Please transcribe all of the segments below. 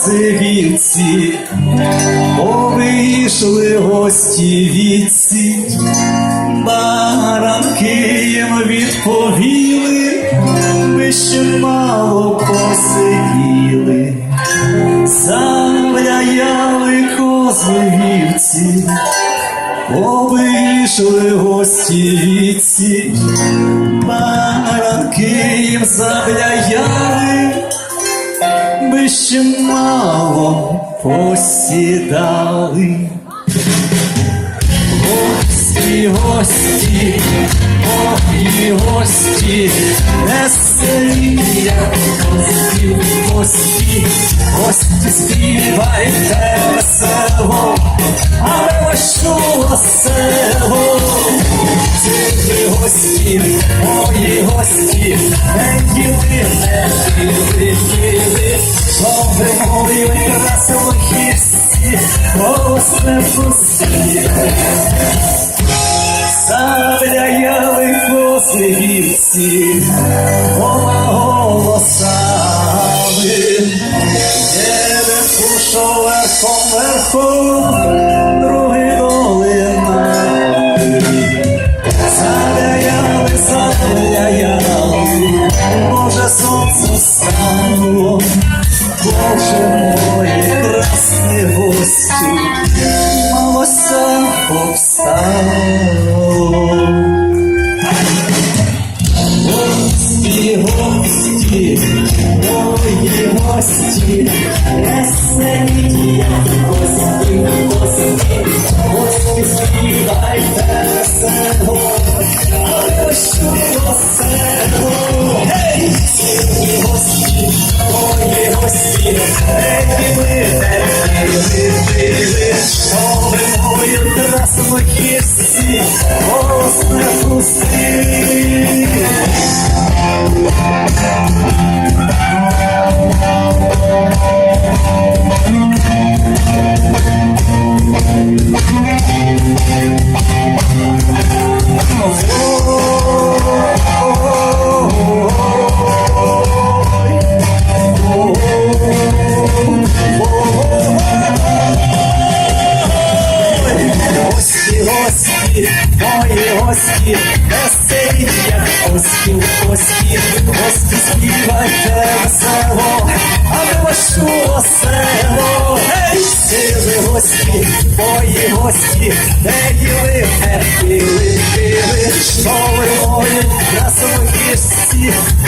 кози повийшли гості віці, баранки їм відповіли, ви ще мало посиділи, завляяли кози вівці. Повийшли гості віці, баранки їм завляяли, ми ще мало посідали. Гості, гості, мої гості, веселі, гості, гості, гості співайте весело, але що село, гості, мої гості, не Завляяли кози вівці, гола голосами, Jeden пішов верхом другий долинами. Завляяли, завляяли, може сонце встало, Боже мої красні гості, мої гості, веселі, гості, гості, гості, співайте весело, але що весело, гей, гості, мої гості, ей, ви, мої гості, веселі, як гості, гості, гості співайте весело, а ви вашу село. Гей, гості, твої гості, де діли, де пили, пили, що ви мої красові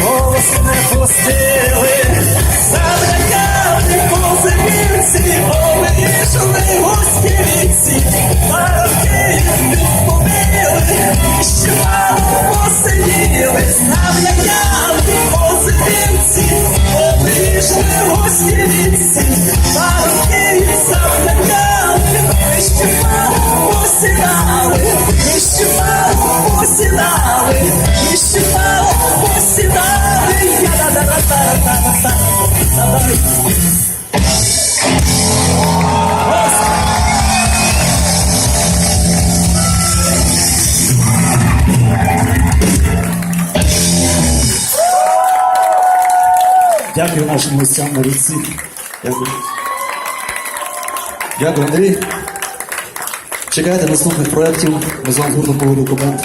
голос не пустили, завляяли позивівці, повийшли гості віці, посідали, що мало посідали, я-да-да-да-да-да-да-да. Дякую нашим гостям на ріці. Дякую. Андрій. Чекайте наступних проєктів. Ми з вами гуртом документ.